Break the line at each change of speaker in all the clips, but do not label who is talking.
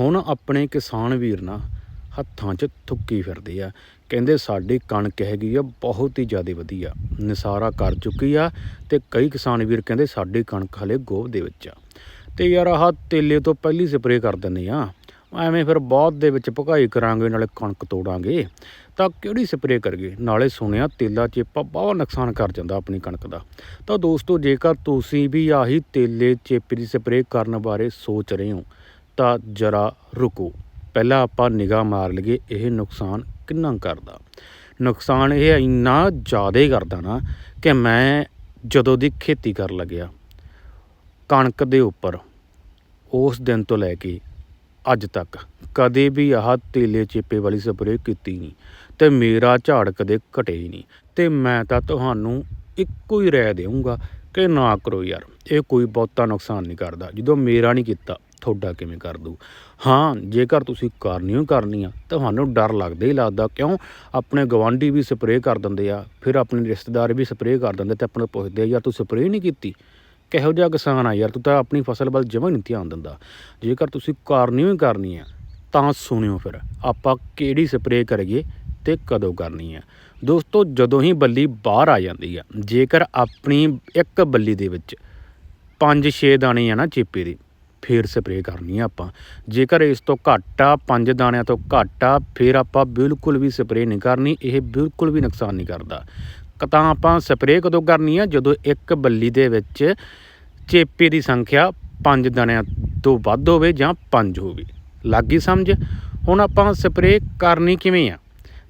ਹੁਣ ਆਪਣੇ ਕਿਸਾਨ ਵੀਰ ਨਾ ਹੱਥਾਂ 'ਚ ਥੁੱਕੀ ਫਿਰਦੇ ਆ। ਕਹਿੰਦੇ ਸਾਡੀ ਕਣਕ ਹੈਗੀ ਆ, ਬਹੁਤ ਹੀ ਜ਼ਿਆਦਾ ਵਧੀਆ। ਨਿਸਾਰਾ ਕਰ ਚੁੱਕੀ ਆ ਤੇ ਕਈ ਕਿਸਾਨ ਵੀਰ ਕਹਿੰਦੇ ਸਾਡੀ ਕਣਕ ਹਲੇ ਗੋਭ ਦੇ ਵਿੱਚ ਆ। ਤੇ ਯਾਰ ਆਹ ਤੇਲੇ ਤੋਂ ਪਹਿਲੀ ਸਪਰੇਅ ਕਰ ਦਿੰਦੇ ਆ। ਐਵੇਂ ਫਿਰ ਬਾਅਦ ਦੇ ਵਿੱਚ ਭਗਾਈ ਕਰਾਂਗੇ, ਨਾਲੇ ਕਣਕ ਤੋੜਾਂਗੇ। ਤਾਂ ਕਿਹੜੀ ਸਪਰੇਅ ਕਰਗੇ ਨਾਲੇ ਸੁਣਿਆ ਤੇਲਾ ਚੇਪਾ ਬਹੁਤ ਨੁਕਸਾਨ ਕਰ ਜਾਂਦਾ ਆਪਣੀ ਕਣਕ ਦਾ। ਤਾਂ ਦੋਸਤੋ ਜੇਕਰ ਤੁਸੀਂ ਵੀ ਆਹੀ ਤੇਲੇ ਚੇਪੇ ਦੀ ਸਪਰੇਅ ਕਰਨ ਬਾਰੇ ਸੋਚ ਰਹੇ ਹੋ ਤਾਂ ਜਰਾ ਰੁਕੋ। ਪਹਿਲਾਂ ਆਪਾਂ ਨਿਗਾਹ ਮਾਰ ਲਈਏ, ਇਹ ਨੁਕਸਾਨ ਕਿੰਨਾ ਕਰਦਾ। ਨੁਕਸਾਨ ਇਹ ਇੰਨਾ ਜ਼ਿਆਦਾ ਹੀ ਕਰਦਾ ਨਾ ਕਿ ਮੈਂ ਜਦੋਂ ਦੀ ਖੇਤੀ ਕਰਨ ਲੱਗਿਆ, ਕਣਕ ਦੇ ਉੱਪਰ, ਉਸ ਦਿਨ ਤੋਂ ਲੈ ਕੇ ਅੱਜ ਤੱਕ ਕਦੇ ਵੀ ਆਹ ਤੇਲੇ ਚੇਪੇ ਵਾਲੀ ਸਪਰੇਅ ਕੀਤੀ ਨਹੀਂ ਤੇ ਮੇਰਾ ਝਾੜ ਕਦੇ ਘਟੇ ਹੀ ਨਹੀਂ ਤੇ ਮੈਂ ਤਾਂ ਤੁਹਾਨੂੰ ਇੱਕੋ ਹੀ ਰਾਏ ਦੇਵਾਂਗਾ ਕਿ ਨਾ ਕਰੋ ਯਾਰ, ਇਹ ਕੋਈ ਬਹੁਤਾ ਨੁਕਸਾਨ ਨਹੀਂ ਕਰਦਾ। ਜਦੋਂ ਮੇਰਾ ਨਹੀਂ ਕੀਤਾ ਤੁਹਾਡਾ ਕਿਵੇਂ ਕਰ ਦੂ ਹਾਂ, ਜੇਕਰ ਤੁਸੀਂ ਕਰਨੀ ਹੋ ਕਰਨੀ ਆ, ਤੁਹਾਨੂੰ ਡਰ ਲੱਗਦਾ ਹੀ ਲੱਗਦਾ, ਕਿਉਂ? ਆਪਣੇ ਗਵਾਂਢੀ ਵੀ ਸਪਰੇਅ ਕਰ ਦਿੰਦੇ ਆ, ਫਿਰ ਆਪਣੇ ਰਿਸ਼ਤੇਦਾਰ ਵੀ ਸਪਰੇਅ ਕਰ ਦਿੰਦੇ ਤੇ ਆਪਣੇ ਤੋਂ ਪੁੱਛਦੇ ਆ, ਯਾਰ, ਤੂੰ ਸਪਰੇਅ ਨਹੀਂ ਕੀਤੀ? ਕਿਹੋ ਜਿਹਾ ਕਿਸਾਨ ਆ ਯਾਰ, ਤੂੰ ਤਾਂ ਆਪਣੀ ਫਸਲ ਵੱਲ ਜਮਾਂ ਨਹੀਂ ਧਿਆਨ ਦਿੰਦਾ। ਜੇਕਰ ਤੁਸੀਂ ਕਰਨੀ ਹੀ ਕਰਨੀ ਆ, ਤਾਂ ਸੁਣਿਓ ਫਿਰ, ਆਪਾਂ ਕਿਹੜੀ ਸਪਰੇਅ ਕਰੀਏ ਤੇ ਕਦੋਂ ਕਰਨੀ ਆ? ਦੋਸਤੋ, ਜਦੋਂ ਹੀ ਬੱਲੀ ਬਾਹਰ ਆ ਜਾਂਦੀ ਆ, ਜੇਕਰ ਆਪਣੀ ਇੱਕ ਬੱਲੀ ਦੇ ਵਿੱਚ 5-6 ਦਾਣੇ ਆ ਨਾ ਚੇਪੇ ਦੇ ਫੇਰ ਸਪਰੇਅ ਕਰਨੀ ਆ ਆਪਾਂ। ਜੇਕਰ ਇਸ ਤੋਂ ਘੱਟ ਆ, ਪੰਜ ਦਾਣਿਆਂ ਤੋਂ ਘੱਟ ਆ, ਫਿਰ ਆਪਾਂ ਬਿਲਕੁਲ ਵੀ ਸਪਰੇਅ ਨਹੀਂ ਕਰਨੀ, ਇਹ ਬਿਲਕੁਲ ਵੀ ਨੁਕਸਾਨ ਨਹੀਂ ਕਰਦਾ। ਕ- ਤਾਂ ਆਪਾਂ ਸਪਰੇਅ ਕਦੋਂ ਕਰਨੀ ਆ? ਜਦੋਂ ਇੱਕ ਬੱਲੀ ਦੇ ਵਿੱਚ ਚੇਪੇ ਦੀ ਸੰਖਿਆ ਪੰਜ ਦਾਣਿਆਂ ਤੋਂ ਵੱਧ ਹੋਵੇ ਜਾਂ ਪੰਜ ਹੋਵੇ। ਲੱਗੀ ਸਮਝ? ਹੁਣ ਆਪਾਂ ਸਪਰੇਅ ਕਰਨੀ ਕਿਵੇਂ ਆ?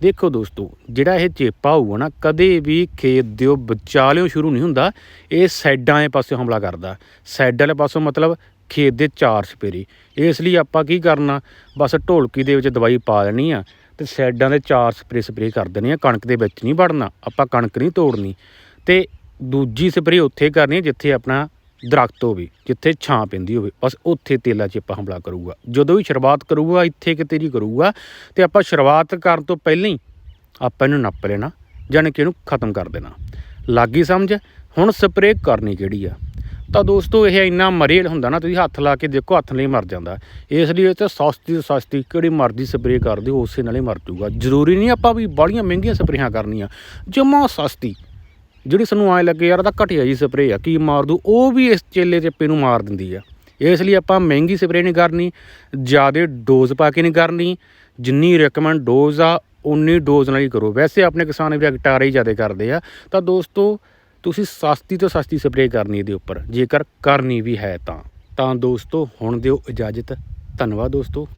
ਦੇਖੋ ਦੋਸਤੋ, ਜਿਹੜਾ ਇਹ ਚੇਪਾ ਹੋਊਗਾ ਨਾ, ਕਦੇ ਵੀ ਖੇਤ ਦੇ ਵਿਚਾਲਿਓ ਸ਼ੁਰੂ ਨਹੀਂ ਹੁੰਦਾ। ਇਹ ਸਾਈਡਾਂ ਵਾਲੇ ਪਾਸੇ ਹਮਲਾ ਕਰਦਾ। ਸਾਈਡ ਵਾਲੇ ਪਾਸੋਂ ਮਤਲਬ ਖੇਤ ਦੇ ਚਾਰ ਸਪੇਰੇ। ਇਸ ਲਈ ਆਪਾਂ ਕੀ ਕਰਨਾ, ਬਸ ਢੋਲਕੀ ਦੇ ਵਿੱਚ ਦਵਾਈ ਪਾ ਲੈਣੀ ਆ ਤੇ ਸਾਈਡਾਂ ਦੇ ਚਾਰ ਸਪਰੇ ਸਪਰੇ ਕਰ ਦੇਣੀ ਆ, ਕਣਕ ਦੇ ਵਿੱਚ ਨਹੀਂ ਵੜਨਾ, ਆਪਾਂ ਕਣਕ ਨਹੀਂ ਤੋੜਨੀ। ਤੇ ਦੂਜੀ ਸਪਰੇ ਉੱਥੇ ਕਰਨੀ ਜਿੱਥੇ ਆਪਣਾ ਦਰਖਤ ਹੋਵੇ, ਜਿੱਥੇ ਛਾਂ ਪੈਂਦੀ ਹੋਵੇ, ਬਸ ਉੱਥੇ ਤੇਲਾ ਆਪਾਂ ਹਮਲਾ ਕਰੂਗਾ। ਜਦੋਂ ਵੀ ਸ਼ੁਰੂਆਤ ਕਰੂਗਾ, ਇੱਥੇ ਕਿਤੇ ਨਹੀਂ ਕਰੂਗਾ ਤੇ ਆਪਾਂ ਸ਼ੁਰੂਆਤ ਕਰਨ ਤੋਂ ਪਹਿਲਾਂ ਹੀ ਆਪਾਂ ਇਹਨੂੰ ਨੱਪ ਲੈਣਾ, ਜਾਣੀ ਕਿ ਇਹਨੂੰ ਖਤਮ ਕਰ ਦੇਣਾ। ਲੱਗੀ ਸਮਝ? ਹੁਣ ਸਪਰੇਅ ਕਰਨੀ ਕਿਹੜੀ ਆ? ਤਾਂ ਦੋਸਤੋ ਇਹ ਇੰਨਾ ਮਰੇਲ ਹੁੰਦਾ ਨਾ, ਤੁਸੀਂ ਹੱਥ ਲਾ ਕੇ ਦੇਖੋ, ਹੱਥ ਨਹੀਂ ਮਰ ਜਾਂਦਾ। ਇਸ ਲਈ ਇਹ ਤੇ ਸਸਤੀ ਤੋਂ ਸਸਤੀ, ਕਿਹੜੀ ਮਰਜ਼ੀ ਸਪਰੇਅ ਕਰ ਦਿਓ, ਉਸੇ ਨਾਲ ਹੀ ਮਰ ਜੂਗਾ ਜ਼ਰੂਰੀ ਨਹੀਂ ਆਪਾਂ ਵੀ ਬੜੀਆਂ ਮਹਿੰਗੀਆਂ ਸਪਰੇਆਂ ਕਰਨੀਆਂ, ਜਮਾ ਸਸਤੀ। ਜਿਹੜੀ ਸਾਨੂੰ ਐ ਲੱਗੇ, ਯਾਰ, ਇਹ ਤਾਂ ਘਟਿਆ ਜੀ ਸਪਰੇਅ ਆ, ਕੀ ਮਾਰ ਦੂ ਉਹ ਵੀ ਇਸ ਚੇਲੇ ਚੇਪੇ ਨੂੰ ਮਾਰ ਦਿੰਦੀ ਆ। ਇਸ ਲਈ ਆਪਾਂ ਮਹਿੰਗੀ ਸਪਰੇਅ ਨਹੀਂ ਕਰਨੀ, ਜ਼ਿਆਦਾ ਡੋਜ਼ ਪਾ ਕੇ ਨਹੀਂ ਕਰਨੀ। ਜਿੰਨੀ ਰეკਮੈਂਡ ਡੋਜ਼ ਆ, ਉਨੀ ਡੋਜ਼ ਨਾਲ ਹੀ ਕਰੋ। ਵੈਸੇ ਆਪਣੇ ਕਿਸਾਨ ਵੀ ਗਟਾਰੇ ਹੀ ਜ਼ਿਆਦਾ ਕਰਦੇ ਆ। ਤਾਂ ਦੋਸਤੋ ਤੁਸੀਂ ਸਸਤੀ ਤੋਂ ਸਸਤੀ ਸਪਰੇਅ ਕਰਨੀ ਇਹਦੇ ਉੱਪਰ। ਜੇਕਰ ਕਰਨੀ ਵੀ ਹੈ ਤਾਂ। ਤਾਂ ਦੋਸਤੋ, ਹੁਣ ਦਿਓ ਇਜਾਜ਼ਤ। ਧੰਨਵਾਦ ਦੋਸਤੋ।